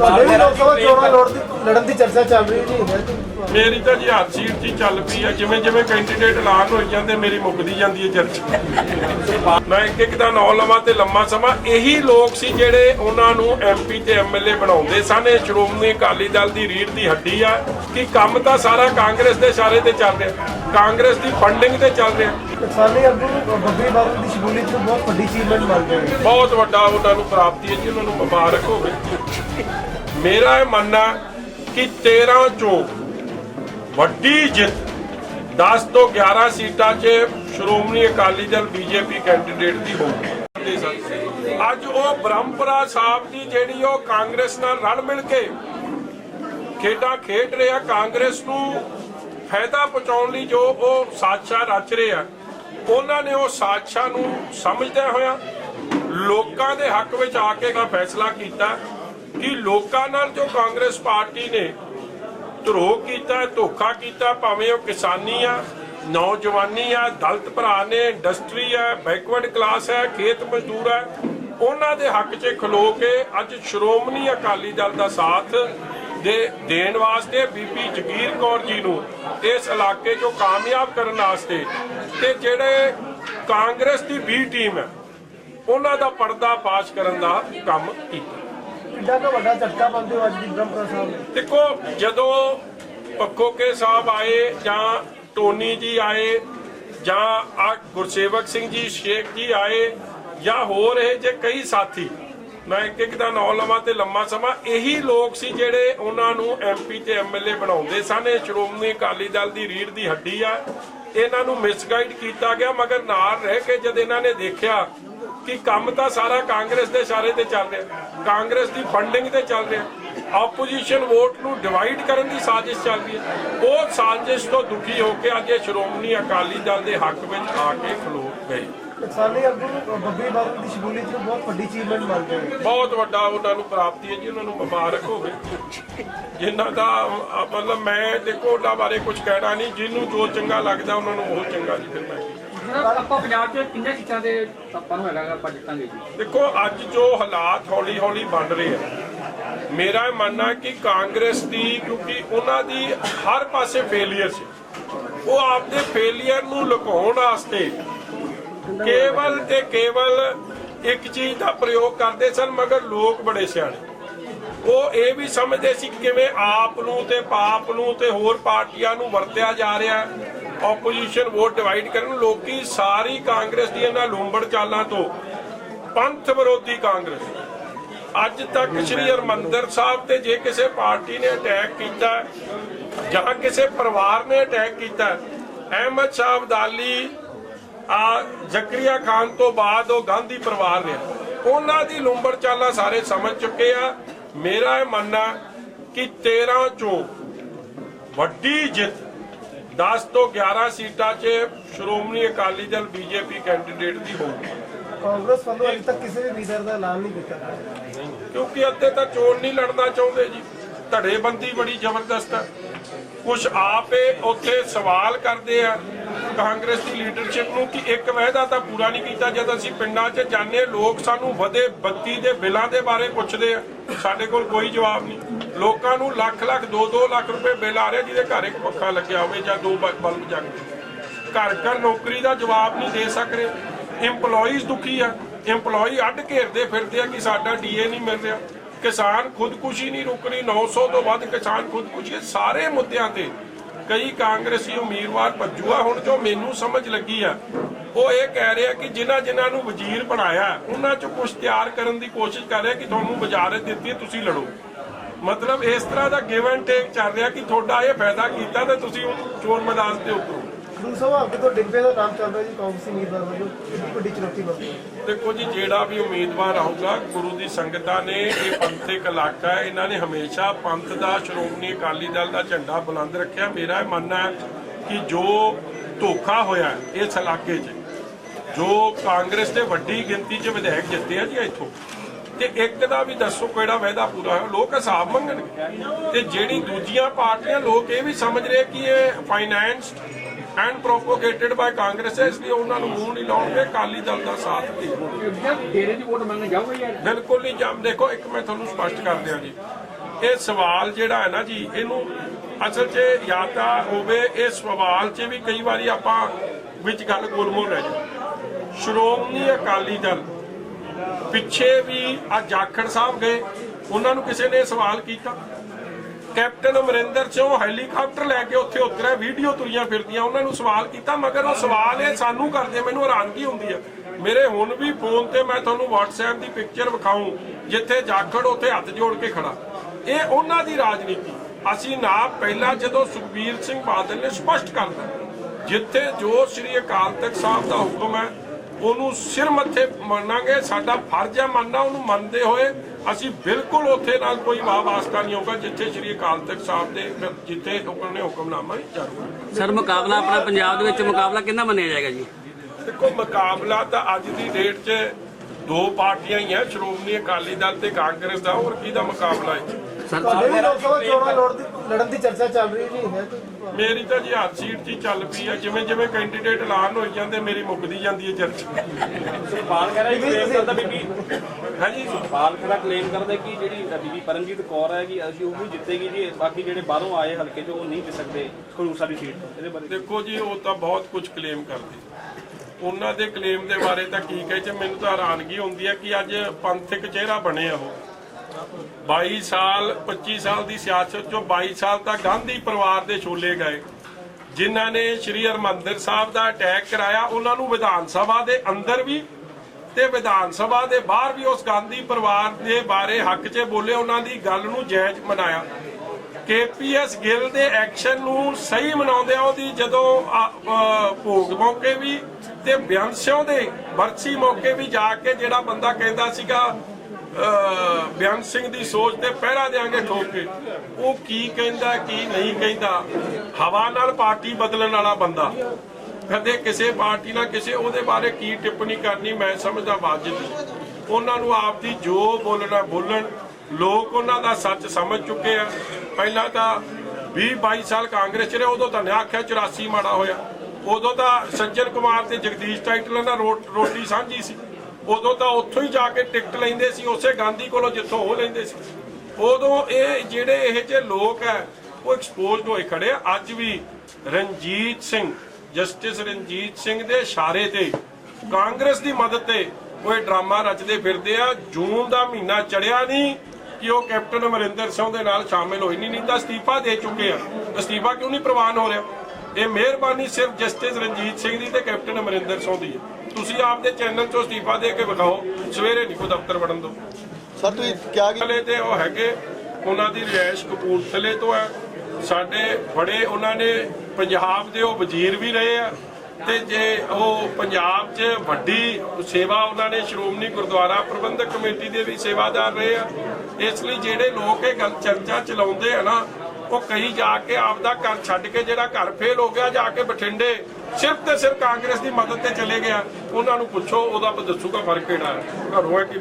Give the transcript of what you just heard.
ਤੁਹਾਡੇ ਵੀ ਲੋਕ ਸਭਾ ਚੋਣਾਂ ਲੜਨ ਦੀ ਲੜਨ ਦੀ ਚਰਚਾ ਚੱਲ ਰਹੀ ਜੀ। ਮੇਰੀ ਤਾਂ ਜੀ ਹਰ ਸੀਟ ਹੀ ਚੱਲ ਪਈ ਆ। ਜਿਵੇਂ ਜਿਵੇਂ ਕੈਂਡੀਡੇਟ ਐਲਾਨ ਹੋਈ ਜਾਂਦੇ ਮੇਰੀ ਮੁੱਕਦੀ ਜਾਂਦੀ ਹੈ ਚਰਚਾ। ਮੈਂ ਇੱਕ ਇੱਕ ਦਾ ਨਾਂ ਲਵਾਂ ਤੇ ਲੰਮਾ ਸਮਾਂ। ਇਹੀ ਲੋਕ ਸੀ ਜਿਹੜੇ ਉਹਨਾਂ ਨੂੰ ਐਮਪੀ ਤੇ ਐਮਐਲਏ ਬਣਾਉਂਦੇ ਸਨ। ਇਹ ਸ਼੍ਰੋਮਣੀ ਅਕਾਲੀ ਦਲ ਦੀ ਰੀੜ ਦੀ ਹੱਡੀ ਆ ਕਿ ਕੰਮ ਤਾਂ ਸਾਰਾ ਕਾਂਗਰਸ ਦੇ ਇਸ਼ਾਰੇ ਤੇ ਚੱਲ ਰਿਹਾ। ਕਾਂਗਰਸ ਦੀ ਫੰਡਿੰਗ ਤੇ ਚੱਲ ਰਿਹਾ। ਕਿਸਾਨੀ ਆਗੂ ਬੱਬੀ ਬਾਦਲ ਦੀ ਸ਼ਮੂਲੀਅਤ ਨੂੰ ਬਹੁਤ ਵੱਡੀ ਅਚੀਵਮੈਂਟ ਮੰਨ ਰਹੇ ਨੇ ਬਹੁਤ ਵੱਡਾ ਉਹਨਾਂ ਨੂੰ ਪ੍ਰਾਪਤੀ ਹੈ ਜੀ। ਉਹਨਾਂ ਨੂੰ ਮੁਬਾਰਕ ਹੋਵੇ। ਮੇਰਾ ਇਹ ਮੰਨਣਾ ਕਿ 13 ਚੋਂ ਵੱਡੀ ਜਿੱਤ 10 ਤੋਂ 11 ਸੀਟਾਂ 'ਚ ਸ਼੍ਰੋਮਣੀ ਅਕਾਲੀ ਦਲ ਬੀਜੇਪੀ ਕੈਂਡੀਡੇਟ ਦੀ ਹੋਊਗੀ। ਅੱਜ ਉਹ ਬ੍ਰਹਮਪੁਰਾ ਸਾਹਿਬ ਦੀ ਜਿਹੜੀ ਉਹ ਕਾਂਗਰਸ ਨਾਲ ਰਲ ਮਿਲ ਕੇ ਖੇਡਾਂ ਖੇਡ ਰਿਹਾ ਕਾਂਗਰਸ ਨੂੰ ਫਾਇਦਾ ਪਹੁੰਚਾਉਣ ਲਈ ਜੋ ਉਹ ਸਾਜ਼ਿਸ਼ਾਂ ਰਚ ਰਹੇ ਆ, ਉਹਨਾਂ ਨੇ ਉਹ ਸਾਜ਼ਿਸ਼ਾਂ ਨੂੰ ਸਮਝਦਿਆਂ ਹੋਇਆ ਲੋਕਾਂ ਦੇ ਹੱਕ ਵਿੱਚ ਆ ਕੇ ਦਾ ਫੈਸਲਾ ਕੀਤਾ। ਕਿ ਲੋਕਾਂ ਨਾਲ ਜੋ ਕਾਂਗਰਸ ਪਾਰਟੀ ਨੇ ਧਰੋਹ ਕੀਤਾ, ਧੋਖਾ ਕੀਤਾ, ਭਾਵੇਂ ਉਹ ਕਿਸਾਨੀ ਆ, ਨੌਜਵਾਨੀ ਆ, ਦਲਤ ਭਰਾ ਨੇ, ਇੰਡਸਟਰੀ ਆ, ਬੈਕਵਰਡ ਕਲਾਸ ਹੈ ਖੇਤ ਮਜ਼ਦੂਰ ਹੈ ਉਹਨਾਂ ਦੇ ਹੱਕ 'ਚ ਖਲੋ ਕੇ ਅੱਜ ਸ਼੍ਰੋਮਣੀ ਅਕਾਲੀ ਦਲ ਦਾ ਸਾਥ ਦੇ ਦੇਣ ਵਾਸਤੇ ਬੀਬੀ ਜਗੀਰ ਕੌਰ ਜੀ ਨੂੰ ਇਸ ਇਲਾਕੇ 'ਚੋਂ ਕਾਮਯਾਬ ਕਰਨ ਵਾਸਤੇ ਤੇ ਜਿਹੜੇ ਕਾਂਗਰਸ ਦੀ ਬੀ ਟੀਮ ਹੈ ਉਹਨਾਂ ਦਾ ਪਰਦਾ ਪਾਸ ਕਰਨ ਦਾ ਕੰਮ ਕੀਤਾ। ਕਿੰਨਾ ਕੁ ਵੱਡਾ ਝਟਕਾ ਪਾਉਂਦੇ ਹੋ ਅੱਜ ਦੀ ਬ੍ਰਹਮਪੁਰਾ ਸਾਹਿਬ ਨੂੰ? ਦੇਖੋ, ਜਦੋਂ ਪੱਖੋਕੇ ਸਾਹਿਬ ਆਏ ਜਾਂ ਟੋਨੀ ਜੀ ਆਏ ਜਾਂ ਆ ਗੁਰਸੇਵਕ ਸਿੰਘ ਜੀ, ਸ਼ੇਖ ਜੀ ਆਏ ਜਾਂ ਹੋਰ ਇਹ ਜੇ ਕਈ ਸਾਥੀ, ਮੈਂ ਇੱਕ ਇੱਕ ਦਾ ਨਾਂ ਲਵਾਂ ਤੇ ਲੰਮਾ ਸਮਾਂ, ਇਹੀ ਲੋਕ ਸੀ ਜਿਹੜੇ ਉਹਨਾਂ ਨੂੰ ਐਮਪੀ ਤੇ ਐਮਐਲਏ ਬਣਾਉਂਦੇ ਸਨ। ਇਹ ਸ਼੍ਰੋਮਣੀ ਅਕਾਲੀ ਦਲ ਦੀ ਰੀੜ ਦੀ ਹੱਡੀ ਆ। ਇਹਨਾਂ ਨੂੰ ਮਿਸਗਾਈਡ ਕੀਤਾ ਗਿਆ, ਮਗਰ ਨਾਲ ਰਹਿ ਕੇ ਜਦ ਇਹਨਾਂ ਨੇ ਦੇਖਿਆ ਕਿ ਕੰਮ ਤਾਂ ਸਾਰਾ ਕਾਂਗਰਸ ਦੇ ਇਸ਼ਾਰੇ ਤੇ ਚੱਲ ਰਿਹਾ। ਕਾਂਗਰਸ ਦੀ ਫੰਡਿੰਗ ਤੇ ਚੱਲ ਰਿਹਾ। ਆਪੋਜੀਸ਼ਨ ਵੋਟ ਨੂੰ ਡਿਵਾਈਡ ਕਰਨ ਦੀ ਸਾਜ਼ਿਸ਼ ਚੱਲ ਰਹੀ ਹੈ। ਉਹ ਸਾਜ਼ਿਸ਼ ਤੋਂ ਦੁਖੀ ਹੋ ਕੇ ਅੱਜ ਇਹ ਸ਼੍ਰੋਮਣੀ ਅਕਾਲੀ ਦਲ ਦੇ ਹੱਕ ਵਿੱਚ ਆ ਕੇ ਖਲੋ ਗਏ। ਕਿਸਾਨੀ ਆਗੂ ਬੱਬੀ ਬਾਦਲ ਦੀ ਸ਼ਮੂਲੀਅਤ ਨੂੰ ਬਹੁਤ ਵੱਡੀ ਅਚੀਵਮੈਂਟ ਮੰਨ ਰਹੇ ਨੇ ਬਹੁਤ ਵੱਡਾ ਉਹਨਾਂ ਨੂੰ ਪ੍ਰਾਪਤੀ ਹੈ ਜੀ ਉਹਨਾਂ ਨੂੰ ਮੁਬਾਰਕ ਹੋਵੇ। ਜਿਨ੍ਹਾਂ ਦਾ ਮਤਲਬ ਮੈਂ ਦੇਖੋ ਉਹਨਾਂ ਬਾਰੇ ਕੁਝ ਕਹਿਣਾ ਨਹੀਂ ਜਿਹਨੂੰ ਜੋ ਚੰਗਾ ਲੱਗਦਾ ਉਹਨਾਂ ਨੂੰ ਉਹ ਚੰਗਾ ਜੀ ਫਿਰ ਮੈਂ ਆਪਾਂ ਪੰਜਾਬ 'ਚ ਕਿੰਨੇ ਸੀਟਾਂ ਦੇ ਆਪਾਂ ਨੂੰ ਹੈਗਾ ਆਪਾਂ ਜਿੱਤਾਂਗੇ ਜੀ? ਦੇਖੋ, ਅੱਜ ਜੋ ਹਾਲਾਤ ਹੌਲੀ ਹੌਲੀ ਬਣ ਰਹੇ ਆ, ਮੇਰਾ ਇਹ ਮੰਨਣਾ ਹੈ ਕਿ ਕਾਂਗਰਸ ਦੀ, ਕਿਉਂਕਿ ਉਹਨਾਂ ਦੀ ਹਰ ਪਾਸੇ ਫੇਲਿਅਰ ਸੀ। ਉਹ ਆਪਦੇ ਫੇਲਿਅਰ ਨੂੰ ਲੁਕਾਉਣ ਵਾਸਤੇ ਕੇਵਲ ਤੇ ਕੇਵਲ ਇੱਕ ਚੀਜ਼ ਦਾ ਪ੍ਰਯੋਗ ਕਰਦੇ ਸਨ, ਮਗਰ ਲੋਕ ਬੜੇ ਸਿਆਣੇ। ਉਹ ਇਹ ਵੀ ਸਮਝਦੇ ਸੀ ਕਿਵੇਂ ਆਪ ਨੂੰ ਤੇ ਪਾਪ ਨੂੰ ਤੇ ਹੋਰ ਪਾਰਟੀਆਂ ਨੂੰ ਵਰਤਿਆ ਜਾ ਰਿਹਾ ਆਪੋਜੀਸ਼ਨ ਵੋਟ ਡਿਵਾਈਡ ਕਰਨ ਲੋਕੀ ਸਾਰੀ ਕਾਂਗਰਸ ਦੀ ਇਹਨਾਂ ਲੂੰਬੜ ਚਾਲਾਂ ਤੋਂ ਪੰਥ ਵਿਰੋਧੀ ਕਾਂਗਰਸ। ਅੱਜ ਤੱਕ ਸ੍ਰੀ ਹਰਮੰਦਰ ਸਾਹਿਬ ਤੇ ਜੇ ਕਿਸੇ ਪਾਰਟੀ ਨੇ ਅਟੈਕ ਕੀਤਾ, ਜਾਂ ਕਿਸੇ ਪਰਿਵਾਰ ਨੇ ਅਟੈਕ ਕੀਤਾ, ਅਹਿਮਦ ਸ਼ਾਹ ਅਬਦਾਲੀ ਆ ਜ਼ਕਰੀਆ ਖਾਨ ਤੋਂ ਬਾਅਦ ਉਹ ਗਾਂਧੀ ਪਰਿਵਾਰ ਨੇ। ਉਹਨਾਂ ਦੀ ਲੂੰਬੜ ਚਾਲਾਂ ਸਾਰੇ ਸਮਝ ਚੁੱਕੇ ਆ। ਮੇਰਾ ਇਹ ਮੰਨਣਾ ਕਿ 13 ਚੋਂ ਵੱਡੀ ਜਿੱਤ 10 ਤੋਂ 11 ਸੀਟਾਂ 'ਚ ਸ਼੍ਰੋਮਣੀ ਅਕਾਲੀ ਦਲ ਬੀਜੇਪੀ ਕੈਂਡੀਡੇਟ ਦੀ ਹੋਊਗੀ। ਕਾਂਗਰਸ ਵੱਲੋਂ ਅਜੇ ਤੱਕ ਕਿਸੇ ਵੀ ਉਮੀਦਵਾਰ ਦਾ ਐਲਾਨ ਨਹੀਂ ਕੀਤਾ ਕਿਉਂਕਿ ਅੱਧੇ ਤਾਂ ਚੋਣ ਨਹੀਂ ਲੜਨਾ ਚਾਹੁੰਦੇ ਜੀ। ਧੜੇਬੰਦੀ ਬੜੀ ਜ਼ਬਰਦਸਤ ਹੈ। ਕੁਝ ਆਪੇ ਉੱਥੇ ਸਵਾਲ ਕਰਦੇ ਆ ਕਾਂਗਰਸ ਦੀ ਲੀਡਰਸ਼ਿਪ ਨੂੰ ਕਿ ਇੱਕ ਵਾਅਦਾ ਤਾਂ ਪੂਰਾ ਨਹੀਂ ਕੀਤਾ ਜਦ ਅਸੀਂ ਪਿੰਡਾਂ 'ਚ ਜਾਂਦੇ ਲੋਕ ਸਾਨੂੰ ਵਧੇ ਬੱਤੀ ਦੇ ਬਿੱਲਾਂ ਦੇ ਬਾਰੇ ਪੁੱਛਦੇ ਆ। ਸਾਡੇ ਕੋਲ ਕੋਈ ਜਵਾਬ ਨਹੀਂ। ਲੋਕਾਂ ਨੂੰ ਲੱਖ ਲੱਖ 2-2 ਲੱਖ ਰੁਪਏ ਬਿੱਲ ਆ ਰਿਹਾ ਜਿਹਦੇ ਘਰ ਇੱਕ ਪੱਖਾ ਲੱਗਿਆ ਹੋਵੇ ਜਾਂ ਦੋ ਬਲਬ ਜਗਦੇ ਘਰ ਘਰ ਨੌਕਰੀ ਦਾ ਜਵਾਬ ਨਹੀਂ ਦੇ ਸਕ ਰਹੇ। EMPLOYEES ਦੁਖੀ ਆ। EMPLOYEE ਅੱਡ ਘੇਰਦੇ ਫਿਰਦੇ ਆ ਕਿ ਸਾਡਾ ਡੀਏ ਨਹੀਂ ਮਿਲ ਰਿਹਾ। ਕਿਸਾਨ ਖੁਦਕੁਸ਼ੀ ਨਹੀਂ ਰੁਕ ਰਹੀ 900 ਤੋਂ ਵੱਧ ਕਿਸਾਨ ਖੁਦਕੁਸ਼ੀ। ਸਾਰੇ ਮੁੱਦਿਆਂ ਤੇ ਕਈ ਕਾਂਗਰਸੀ ਉਮੀਦਵਾਰ ਭੱਜੂਆ ਹੁਣ ਜੋ ਮੈਨੂੰ ਸਮਝ ਲੱਗੀ ਆ, ਉਹ ਇਹ ਕਹਿ ਰਿਹਾ ਕਿ ਜਿਨ੍ਹਾਂ ਜਿਨ੍ਹਾਂ ਨੂੰ ਵਜ਼ੀਰ ਬਣਾਇਆ, ਉਹਨਾਂ ਚੋਂ ਕੁਝ ਤਿਆਰ ਕਰਨ ਦੀ ਕੋਸ਼ਿਸ਼ ਕਰ ਰਿਹਾ ਕਿ ਤੁਹਾਨੂੰ ਵਜ਼ਾਰਤ ਦਿੱਤੀ ਤੁਸੀਂ ਲੜੋ। ਮਤਲਬ ਇਸ ਤਰ੍ਹਾਂ ਦਾ ਗਿਵ ਐਂਡ ਟੇਕ ਚੱਲ ਰਿਹਾ ਕਿ ਤੁਹਾਡਾ ਇਹ ਫਾਇਦਾ ਕੀਤਾ ਤੇ ਤੁਸੀਂ ਉਹ ਚੋਰ ਮੈਦਾਨ ਤੇ ਉਤਰੋ ਗੁਰੂ ਸਾਹਿਬ ਅੱਗੇ ਤੋਂ ਡਿੱਬੇ ਦਾ ਨਾਮ ਚੱਲ ਰਿਹਾ ਜੀ ਕਾਂਗਰਸੀ ਉਮੀਦਵਾਰ ਵੱਲੋਂ। ਕਿੰਨੀ ਵੱਡੀ ਚੁਣੌਤੀ ਬਣਦੀ ਹੈ ਦੇਖੋ ਜੀ ਜਿਹੜਾ ਵੀ ਉਮੀਦਵਾਰ ਆਊਗਾ ਗੁਰੂ ਦੀ ਸੰਗਤਾਂ ਨੇ ਇਹ ਪੰਥਕ ਇਲਾਕਾ ਹੈ ਇਹਨਾਂ ਨੇ ਹਮੇਸ਼ਾ ਪੰਥ ਦਾ ਸ਼੍ਰੋਮਣੀ ਅਕਾਲੀ ਦਲ ਦਾ ਝੰਡਾ ਬੁਲੰਦ ਰੱਖਿਆ। ਮੇਰਾ ਇਹ ਮੰਨਣਾ ਹੈ ਕਿ ਜੋ ਧੋਖਾ ਹੋਇਆ ਇਸ ਇਲਾਕੇ 'ਚ ਜੋ ਕਾਂਗਰਸ ਦੇ ਵੱਡੀ ਗਿਣਤੀ 'ਚ ਵਿਧਾਇਕ ਜਿੱਤੇ ਆ ਜੀ ਇੱਥੋਂ ਤੇ ਇੱਕ ਦਾ ਵੀ ਦੱਸੋ ਕਿਹੜਾ ਵਾਅਦਾ ਪੂਰਾ ਹੋਇਆ? ਲੋਕ ਹਿਸਾਬ ਮੰਗਣਗੇ। ਤੇ ਜਿਹੜੀ ਦੂਜੀਆਂ ਪਾਰਟੀਆਂ, ਲੋਕ ਇਹ ਵੀ ਸਮਝ ਰਹੇ ਕਿ ਇਹ finance and propagated by Congress ਹੈ, ਇਸ ਲਈ ਉਹਨਾਂ ਨੂੰ ਮੂੰਹ ਨਹੀਂ ਲਾਉਣਗੇ, ਅਕਾਲੀ ਦਲ ਦਾ ਸਾਥ ਦੇ। ਡੇਰੇ ਦੀ ਵੋਟ ਮੰਗਣ ਜਾਊਗਾ ਯਾਰ ਬਿਲਕੁਲ ਨਹੀਂ ਜਮ। ਦੇਖੋ, ਇੱਕ ਮੈਂ ਤੁਹਾਨੂੰ ਸਪਸ਼ਟ ਕਰ ਦਿਆਂ ਜੀ। ਇਹ ਸਵਾਲ ਜਿਹੜਾ ਹੈ ਨਾ ਜੀ, ਇਹਨੂੰ ਅਸਲ 'ਚ ਜਾਂ ਤਾਂ ਹੋਵੇ, ਇਹ ਸਵਾਲ 'ਚ ਵੀ ਕਈ ਵਾਰੀ ਆਪਾਂ ਵਿੱਚ ਗੱਲ ਗੋਲਮੋਲ ਰਹਿ ਜਾਂਦੀ ਸ਼੍ਰੋਮਣੀ ਅਕਾਲੀ ਦਲ ਪਿੱਛੇ ਵੀ ਆ ਜਾਖੜ ਸਾਹਿਬ ਗਏ, ਉਹਨਾਂ ਨੂੰ ਕਿਸੇ ਨੇ ਸਵਾਲ ਕੀਤਾ। ਕੈਪਟਨ ਅਮਰਿੰਦਰ ਸਿੰਘ ਹੈਲੀਕਾਪਟਰ ਲੈ ਕੇ ਉੱਥੇ ਉਤਰਿਆ, ਵੀਡੀਓ ਤੁਰੀਆਂ ਫਿਰਦੀਆਂ, ਉਹਨਾਂ ਨੂੰ ਸਵਾਲ ਕੀਤਾ, ਮਗਰ ਉਹ ਸਵਾਲ ਇਹ ਸਾਨੂੰ ਕਰਦੇ, ਮੈਨੂੰ ਹੈਰਾਨਗੀ ਹੁੰਦੀ ਆ। ਮੇਰੇ ਹੁਣ ਵੀ ਫੋਨ ਤੇ ਮੈਂ ਤੁਹਾਨੂੰ WhatsApp ਦੀ ਪਿਕਚਰ ਵਿਖਾਉਂ ਜਿੱਥੇ ਜਾਖੜ ਉੱਥੇ ਹੱਥ ਜੋੜ ਕੇ ਖੜਾ। ਇਹ ਉਹਨਾਂ ਦੀ ਰਾਜਨੀਤੀ। ਅਸੀਂ ਨਾ ਪਹਿਲਾਂ ਜਦੋਂ ਸੁਖਬੀਰ ਸਿੰਘ ਬਾਦਲ ਨੇ ਸਪਸ਼ਟ ਕਰਤਾ ਜਿੱਥੇ ਜੋ ਸ੍ਰੀ ਅਕਾਲ ਤਖਤ ਸਾਹਿਬ ਦਾ ਹੁਕਮ ਹੈ ਉਹਨੂੰ ਸਿਰ ਮੱਥੇ ਮੰਨਾਂਗੇ ਸਾਡਾ ਫਰਜ਼ ਹੈ ਮੰਨਣਾ ਉਹਨੂੰ ਮੰਨਦੇ ਹੋਏ ਅਸੀਂ ਬਿਲਕੁਲ ਉੱਥੇ ਨਾਲ ਕੋਈ ਵਾਹ ਵਾਸਤਾ ਨਹੀਂ ਹੋਊਗਾ ਜਿੱਥੇ ਸ੍ਰੀ ਅਕਾਲ ਤਖਤ ਸਾਹਿਬ ਦੇ ਜਿੱਥੇ ਹੁਕਮ ਨੇ ਹੁਕਮਨਾਮਾ ਜਾਰੀ ਸਰ ਮੁਕਾਬਲਾ ਆਪਣਾ ਪੰਜਾਬ ਦੇ ਵਿੱਚ ਮੁਕਾਬਲਾ ਕਿੰਨਾ ਮੰਨਿਆ ਜਾਏਗਾ ਜੀ? ਦੇਖੋ ਮੁਕਾਬਲਾ ਤਾਂ ਅੱਜ ਦੀ ਡੇਟ 'ਚ ਦੋ ਪਾਰਟੀਆਂ ਹੀ ਆ ਸ਼੍ਰੋਮਣੀ ਅਕਾਲੀ ਦਲ ਤੇ ਕਾਂਗਰਸ ਦਾ ਹੋਰ ਕਿਹਦਾ ਮੁਕਾਬਲਾ ਹੈ ਸਰ ਤੁਹਾਡੇ ਵੀ ਲੋਕ ਸਭਾ ਚੋਣਾਂ ਲੜਨ ਦੀ ਲੜਨ ਦੀ ਚਰਚਾ ਚੱਲ ਰਹੀ ਨਹੀਂ ਹੈ ਮੇਰੀ ਤਾਂ ਜੀ ਹਰ ਸੀਟ 'ਚ ਚੱਲ ਪਈ ਆ ਜਿਵੇਂ ਜਿਵੇਂ ਕੈਂਡੀਡੇਟ ਐਲਾਨ ਹੋਈ ਜਾਂਦੇ ਮੇਰੀ ਮੁੱਕਦੀ ਜਾਂਦੀ ਹੈ ਚਰਚਾ। ਪਾਲ ਖਰਾ ਇਹ ਕਲੇਮ ਕਰਦਾ ਬੀਬੀ? ਹਾਂਜੀ। ਪਾਲ ਖਰਾ ਕਲੇਮ ਕਰਦਾ ਕਿ ਜਿਹੜੀ ਬੀਬੀ ਪਰਮਜੀਤ ਕੌਰ ਹੈ ਕਿ ਅਸੀਂ ਉਹ ਵੀ ਜਿੱਤੇਗੀ ਜੀ ਬਾਕੀ ਜਿਹੜੇ ਬਾਹਰੋਂ ਆਏ ਹਲਕੇ 'ਚ ਉਹ ਨਹੀਂ ਜਿੱਤ ਸਕਦੇ ਖਡੂਰ ਸਾਹਿਬ ਦੀ ਸੀਟ ਇਹਦੇ ਬਾਰੇ ਦੇਖੋ ਜੀ ਉਹ ਤਾਂ ਬਹੁਤ ਕੁਝ ਕਲੇਮ ਕਰਦੇ। ਉਹਨਾਂ ਦੇ ਕਲੇਮ ਦੇ ਬਾਰੇ ਤਾਂ ਕੀ ਕਹੇ ਚ ਮੈਨੂੰ ਤਾਂ ਹੈਰਾਨਗੀ ਹੁੰਦੀ ਹੈ ਕਿ ਅੱਜ ਪੰਥਕ ਚਿਹਰਾ ਬਣੇ ਆ ਉਹ। 22 ਸਾਲ 25 ਸਾਲ ਦੀ ਸਿਆਸਤ ਚੋਂ 22 ਸਾਲ ਤਾਂ ਗਾਂਧੀ ਪਰਿਵਾਰ ਦੇ ਛੋਲੇ ਗਏ। ਜਿਨ੍ਹਾਂ ਨੇ ਸ਼੍ਰੀ ਹਰਮੰਦਰ ਸਾਹਿਬ ਦਾ ਅਟੈਕ ਕਰਾਇਆ, ਉਹਨਾਂ ਨੂੰ ਵਿਧਾਨ ਸਭਾ ਦੇ ਅੰਦਰ ਵੀ ਤੇ ਵਿਧਾਨ ਸਭਾ ਦੇ ਬਾਹਰ ਵੀ ਉਸ ਗਾਂਧੀ ਪਰਿਵਾਰ ਦੇ ਬਾਰੇ ਹੱਕ 'ਚ ਬੋਲੇ, ਉਹਨਾਂ ਦੀ ਗੱਲ ਨੂੰ ਜਾਇਜ਼ ਮਨਾਇਆ। ਕੇਪੀਐਸ ਗਿੱਲ ਦੇ ਐਕਸ਼ਨ ਨੂੰ ਸਹੀ ਮਨਾਉਂਦੇ ਆ ਉਹਦੀ ਜਦੋਂ ਭੋਗ ਮੌਕੇ ਵੀ ਤੇ ਬਿਆਨਸਿਓ ਦੇ ਬਰਸੀ ਮੌਕੇ ਵੀ ਜਾ ਕੇ ਜਿਹੜਾ ਬੰਦਾ ਕਹਿੰਦਾ ਸੀਗਾ ਬਿਆਨ ਸਿੰਘ ਦੀ ਸੋਚ ਤੇ ਪਹਿਰਾ ਦੇਾਂਗੇ ਠੋਕ ਕੇ। ਉਹ ਕੀ ਕਹਿੰਦਾ, ਕੀ ਨਹੀਂ ਕਹਿੰਦਾ। ਹਵਾ ਨਾਲ ਪਾਰਟੀ ਬਦਲਣ ਵਾਲਾ ਬੰਦਾ। ਕਦੇ ਕਿਸੇ ਪਾਰਟੀ ਨਾਲ ਕਿਸੇ ਉਹਦੇ ਬਾਰੇ ਕੀ ਟਿੱਪਣੀ ਕਰਨੀ, ਮੈਂ ਸਮਝਦਾ ਵਾਜਿਬ ਨਹੀਂ। ਉਹਨਾਂ ਨੂੰ ਆਪ ਦੀ ਜੋ ਬੋਲਣਾ ਬੋਲਣ, ਲੋਕ ਉਹਨਾਂ ਦਾ ਸੱਚ ਸਮਝ ਚੁੱਕੇ ਆ। ਪਹਿਲਾਂ ਤਾਂ 20 22 ਸਾਲ ਕਾਂਗਰਸ ਚ ਰਹੇ, ਉਦੋਂ ਤਾਂ ਨਿਆ ਆਖਿਆ 84 ਮਾੜਾ ਹੋਇਆ। ਉਦੋਂ ਤਾਂ ਸੱਜਣ ਕੁਮਾਰ ਤੇ ਜਗਦੀਸ਼ ਟਾਈਟਲਾਂ ਦਾ ਰੋਟੀ ਸਾਂਝੀ ਸੀ। ਉਦੋਂ ਤਾਂ ਉੱਥੋਂ ਹੀ ਜਾ ਕੇ ਟਿਕਟ ਲੈਂਦੇ ਸੀ, ਉਸੇ ਗਾਂਧੀ ਕੋਲੋਂ ਜਿੱਥੋਂ ਉਹ ਲੈਂਦੇ ਸੀ। ਉਦੋਂ ਇਹ ਜਿਹੜੇ ਇਹ ਜੇ ਲੋਕ ਹੈ, ਉਹ ਐਕਸਪੋਜ਼ਡ ਹੋਏ ਖੜੇ ਅੱਜ ਵੀ ਰਣਜੀਤ ਸਿੰਘ, ਜਸਟਿਸ ਰਣਜੀਤ ਸਿੰਘ ਦੇ ਇਸ਼ਾਰੇ ਤੇ, ਕਾਂਗਰਸ ਦੀ ਮਦਦ ਤੇ ਉਹ ਇਹ ਡਰਾਮਾ ਰਚਦੇ ਫਿਰਦੇ ਆ। ਜੂਨ ਦਾ ਮਹੀਨਾ ਚੜਿਆ ਨਹੀਂ ਕਿ ਉਹ ਕੈਪਟਨ ਅਮਰਿੰਦਰ ਸਿੰਘ ਦੇ ਨਾਲ ਸ਼ਾਮਿਲ ਹੋਈ ਨਹੀਂ। ਨਹੀਂ ਤਾਂ ਅਸਤੀਫਾ ਦੇ ਚੁੱਕੇ ਆ। ਅਸਤੀਫਾ ਕਿਉਂ ਨਹੀਂ ਪ੍ਰਵਾਨ ਹੋ ਰਿਹਾ? ਇਹ ਮਿਹਰਬਾਨੀ ਸਿਰਫ ਜਸਟਿਸ ਰਣਜੀਤ ਸਿੰਘ ਦੀ ਤੇ ਕੈਪਟਨ ਅਮਰਿੰਦਰ ਸਿੰਘ ਦੀ ਹੈ। ਤੁਸੀਂ ਆਪਦੇ ਚੈਨਲ ਤੋਂ ਅਸਤੀਫਾ ਦੇ ਕੇ ਵਿਖਾਓ ਸਵੇਰੇ ਨਹੀਂ ਕੋ ਦਫ਼ਤਰ ਵੜਨ ਦਿਓ। ਸਰ ਤੁਸੀਂ ਕਿਹਾ ਕਿ ਤੇ ਉਹ ਹੈਗੇ ਉਹਨਾਂ ਦੀ ਰਿਹਾਇਸ਼ ਕਪੂਰਥਲੇ ਤੋਂ ਹੈ। ਸਾਡੇ ਬੜੇ ਉਹਨਾਂ ਨੇ ਪੰਜਾਬ ਦੇ ਉਹ ਵਜ਼ੀਰ ਵੀ ਰਹੇ ਆ ਤੇ ਜੇ ਉਹ ਪੰਜਾਬ 'ਚ ਵੱਡੀ ਸੇਵਾ ਉਹਨਾਂ ਨੇ ਸ਼੍ਰੋਮਣੀ ਗੁਰਦੁਆਰਾ ਪ੍ਰਬੰਧਕ ਕਮੇਟੀ ਦੇ ਵੀ ਸੇਵਾਦਾਰ ਰਹੇ ਆ ਇਸ ਲਈ ਜਿਹੜੇ ਲੋਕ ਇਹ ਗੱਲ ਚਰਚਾ ਚਲਾਉਂਦੇ ਆ ਨਾ ਉਹ ਕਈ ਜਾ ਕੇ ਆਪਦਾ ਘਰ ਛੱਡ ਕੇ ਜਿਹੜਾ ਘਰ ਫੇਲ ਹੋ ਗਿਆ ਜਾ ਕੇ ਬਠਿੰਡੇ ਸਿਰਫ ਤੇ ਸਿਰਫ ਕਾਂਗਰਸ ਦੀ ਮਦਦ ਤੇ ਚਲੇ ਗਿਆ। ਉਹਨਾਂ ਨੂੰ ਪੁੱਛੋ, ਉਹਦਾ ਦੱਸੂਗਾ ਫ਼ਰਕ ਕਿਹੜਾ ਹੈ। ਘਰੋਂ ਹੈ ਕਿ